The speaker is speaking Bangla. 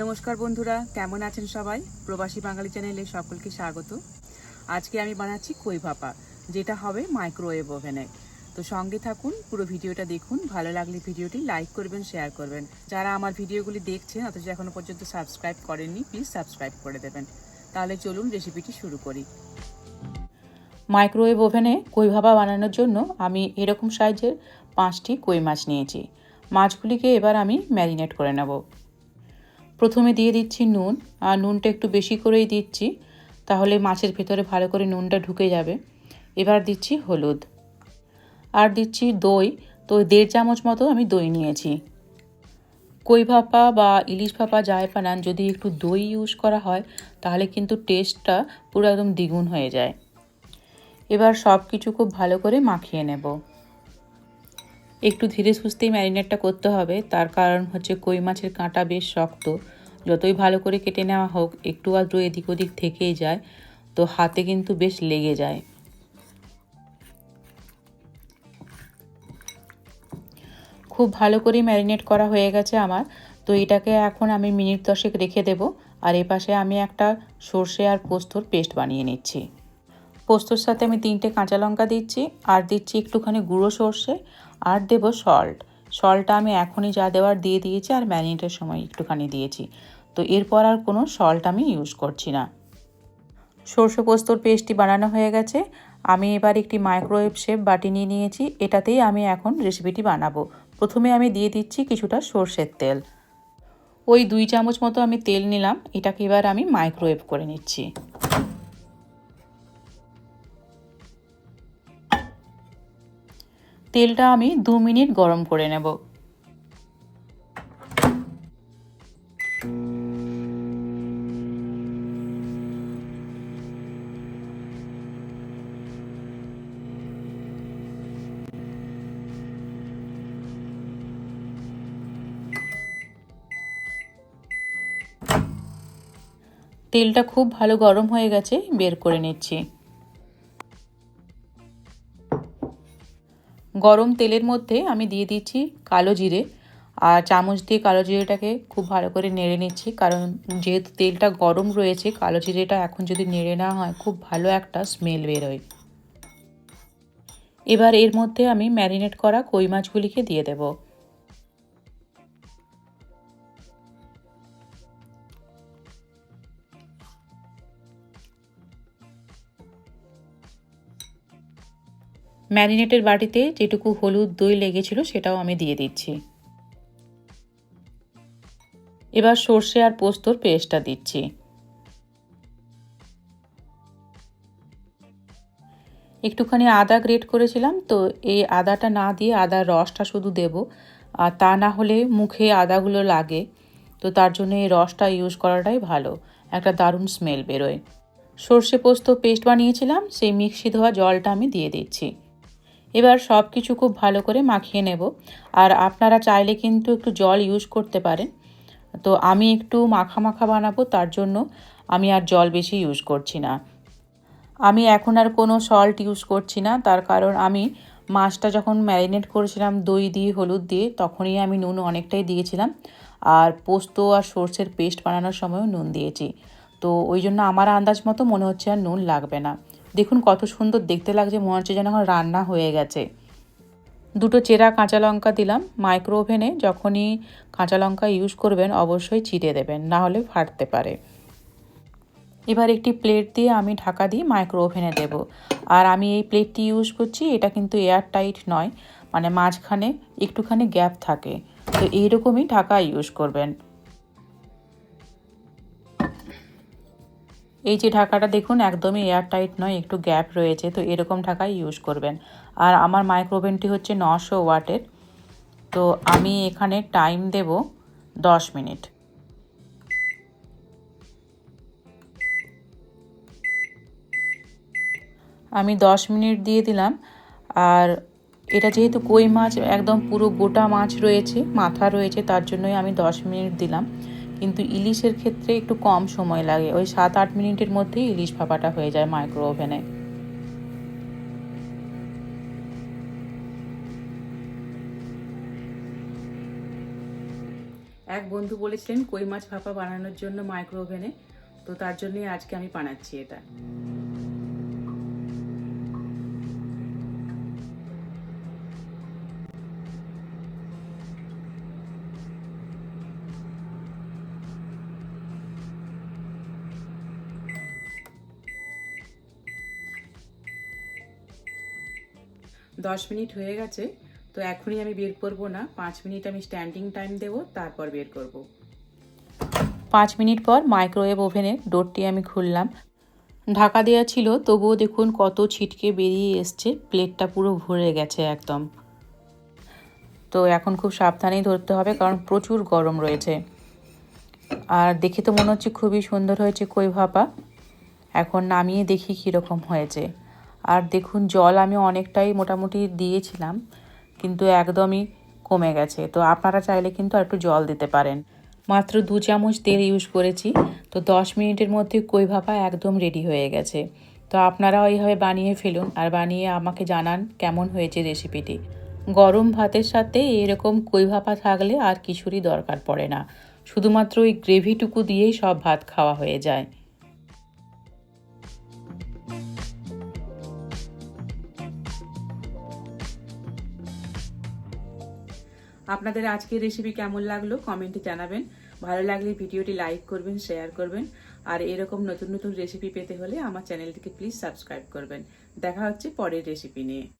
নমস্কার বন্ধুরা, কেমন আছেন সবাই? প্রবাসী বাঙালি চ্যানেলে সকলকে স্বাগত। আজকে আমি বানাচ্ছি কই ভাপা, যেটা হবে মাইক্রোওয়েভ ওভেনে তো সঙ্গে থাকুন, পুরো ভিডিওটা দেখুন, ভালো লাগলে ভিডিওটি লাইক করবেন শেয়ার করবেন। যারা আমার ভিডিওগুলি দেখছেন, অথচ এখনও পর্যন্ত সাবস্ক্রাইব করেননি প্লিজ সাবস্ক্রাইব করে দেবেন। তাহলে চলুন রেসিপিটি শুরু করি। মাইক্রোওয়েভ ওভেনে কই ভাপা বানানোর জন্য আমি এরকম সাইজের পাঁচটি কই মাছ নিয়েছি। মাছগুলিকে এবার আমি ম্যারিনেট করে নেব। প্রথমে দিয়ে দিচ্ছি নুন, আর নুনটা একটু বেশি করেই দিচ্ছি, তাহলে মাছের ভেতরে ভালো করে নুনটা ঢুকে যাবে। এবার দিচ্ছি হলুদ। আর দিচ্ছি দই, তো দেড় চামচ মতো আমি দই নিয়েছি। কই ভাপা বা ইলিশ ভাপা যাই বানান যদি একটু দই ইউজ করা হয়, তাহলে কিন্তু টেস্টটা পুরো একদম দ্বিগুণ হয়ে যায়। এবার সব কিছু খুব ভালো করে মাখিয়ে নেব। একটু ধীরে সুস্থেই ম্যারিনেটটা করতে হবে। তার কারণ হচ্ছে কই মাছের কাঁটা বেশ শক্ত। যতই ভালো করে কেটে নেওয়া হোক, একটু আধটু এদিক ওদিক থেকেই যায়। তো হাতে কিন্তু বেশ লেগে যায়। খুব ভালো করে ম্যারিনেট করা হয়ে গেছে আমার। তো এটাকে এখন আমি মিনিট দশেক রেখে দেব। আর এ পাশে আমি একটা সর্ষে আর পোস্তর পেস্ট বানিয়ে নিচ্ছি। পোস্তর সাথে আমি তিনটে কাঁচা লঙ্কা দিচ্ছি, আর দিচ্ছি একটুখানি গুঁড়ো সর্ষে, আর দেবো সল্ট সল্টটা আমি এখনই যা দেওয়ার দিয়ে দিয়েছি, আর ম্যারিনেটের সময় একটুখানি দিয়েছি। তো এরপর আর কোনো সল্ট আমি ইউজ করছি না। সর্ষে পোস্তর পেস্টটি বানানো হয়ে গেছে। আমি এবার একটি মাইক্রোওয়েভ শেপ বাটি নিয়ে নিয়েছি, এটাতেই আমি এখন রেসিপিটি বানাবো। প্রথমে আমি দিয়ে দিচ্ছি কিছুটা সর্ষের তেল। ওই দুই চামচ মতো আমি তেল নিলাম, এটাকে এবার আমি মাইক্রোওয়েভ করে নিচ্ছি। তেলটা আমি দু মিনিট গরম করে নেব। তেলটা খুব ভালো গরম হয়ে গেছে, বের করে নিচ্ছি। গরম তেলের মধ্যে আমি দিয়ে দিচ্ছি কালো জিরে আর চামচ দিয়ে কালো জিরেটাকে খুব ভালো করে নেড়ে নিচ্ছি। কারণ যেহেতু তেলটা গরম রয়েছে, কালো জিরেটা এখন যদি নেড়ে না হয়, খুব ভালো একটা স্মেল বেরোয়। এবার এর মধ্যে আমি ম্যারিনেট করা কই মাছগুলিকে দিয়ে দেব। ম্যারিনেটের বাটিতে যেটুকু হলুদ দই লেগেছিল সেটাও আমি দিয়ে দিচ্ছি। এবার সর্ষে আর পোস্তর পেস্টটা দিচ্ছি। একটুখানি আদা গ্রেট করেছিলাম, তো এই আদাটা না দিয়ে আদার রসটা শুধু দেব, আর তা না হলে মুখে আদাগুলো লাগে, তো তার জন্য এই রসটা ইউজ করাটাই ভালো, একটা দারুণ স্মেল বেরোয়। সর্ষে পোস্ত পেস্ট বানিয়েছিলাম, সেই মিক্সি ধোয়া জলটা আমি দিয়ে দিচ্ছি। এবার সব কিছু খুব ভালো করে মাখিয়ে নেব। আর আপনারা চাইলে কিন্তু একটু জল ইউজ করতে পারেন। তো আমি একটু মাখা মাখা বানাবো, তার জন্য আমি আর জল বেশি ইউজ করছি না। আমি এখন আর কোনো সল্ট ইউজ করছি না, তার কারণ আমি মাছটা যখন ম্যারিনেট করেছিলাম দই দিয়ে, হলুদ দিয়ে, তখনই আমি নুন অনেকটাই দিয়েছিলাম। আর পোস্ত আর সর্ষের পেস্ট বানানোর সময়ও নুন দিয়েছি। তো ওই জন্য আমার আন্দাজ মতো মনে হচ্ছে আর নুন লাগবে না। দেখুন কত সুন্দর দেখতে লাগছে, মনে হচ্ছে যেন এখন রান্না হয়ে গেছে। দুটো চেরা কাঁচা লঙ্কা দিলাম মাইক্রো ওভেনে যখনই কাঁচা লঙ্কা ইউজ করবেন অবশ্যই চিড়ে দেবেন, না হলে ফাটতে পারে। এবার একটি প্লেট দিয়ে আমি ঢাকা দিয়ে মাইক্রো ওভেনে দেবো। আর আমি এই প্লেটটি ইউজ করছি, এটা কিন্তু এয়ার টাইট নয় মানে মাঝখানে একটুখানি গ্যাপ থাকে। তো এইরকমই ঢাকা ইউজ করবেন। এই যে ঢাকাটা দেখুন, একদমই এয়ার টাইট নয়, একটু গ্যাপ রয়েছে, তো এরকম ঢাকা ইউজ করবেন। আর আমার মাইক্রোওভেনটি হচ্ছে নশো ওয়াটের, তো আমি এখানে টাইম দেব দশ মিনিট। আমি দশ মিনিট দিয়ে দিলাম, আর এটা যেহেতু কই মাছ, একদম পুরো গোটা মাছ রয়েছে, মাথা রয়েছে, তার জন্যই আমি দশ মিনিট দিলাম। কিন্তু ইলিশের ক্ষেত্রে একটু কম সময় লাগে। ওই সাত আট মিনিটের মধ্যেই ইলিশ ভাপাটা হয়ে যায় মাইক্রো ওভেনে এক বন্ধু বলেছিলেন, কই মাছ ভাপা বানানোর জন্য মাইক্রো ওভেনে তো তার জন্যই আজকে আমি বানাচ্ছি এটা। দশ মিনিট হয়ে গেছে, তো এখনই আমি বের করব না। পাঁচ মিনিট আমি স্ট্যান্ডিং টাইম দেবো, তারপর বের করব। পাঁচ মিনিট পর মাইক্রোওয়েভ ওভেনের ডোরটি আমি খুললাম। ঢাকা দেওয়া ছিল, তবুও দেখুন কত ছিটকে বেরিয়ে এসছে প্লেটটা পুরো ভরে গেছে একদম। তো এখন খুব সাবধানেই ধরতে হবে, কারণ প্রচুর গরম রয়েছে। আর দেখে তো মনে হচ্ছে খুবই সুন্দর হয়েছে, কই ভাপা। এখন নামিয়ে দেখি কীরকম হয়েছে। আর দেখুন, জল আমি অনেকটাই মোটামুটি দিয়েছিলাম, কিন্তু একদমই কমে গেছে। তো আপনারা চাইলে কিন্তু একটু জল দিতে পারেন। মাত্র দু চামচ তেল ইউজ করেছি। তো দশ মিনিটের মধ্যে কই ভাপা একদম রেডি হয়ে গেছে। তো আপনারাও এইভাবে বানিয়ে ফেলুন আর বানিয়ে আমাকে জানান কেমন হয়েছে রেসিপিটি গরম ভাতের সাথে এরকম কই ভাপা থাকলে আর কিছুরই দরকার পড়ে না। শুধুমাত্র ওই গ্রেভিটুকু দিয়েই সব ভাত খাওয়া হয়ে যায়। আপনাদের আজকের রেসিপি কেমন লাগল কমেন্টে জানাবেন। ভালো লাগলে ভিডিওটি লাইক করবেন শেয়ার করবেন। আর এরকম নতুন নতুন রেসিপি পেতে হলে আমার চ্যানেলটিকে প্লিজ সাবস্ক্রাইব করবেন। দেখা হচ্ছে পরের রেসিপি নিয়ে।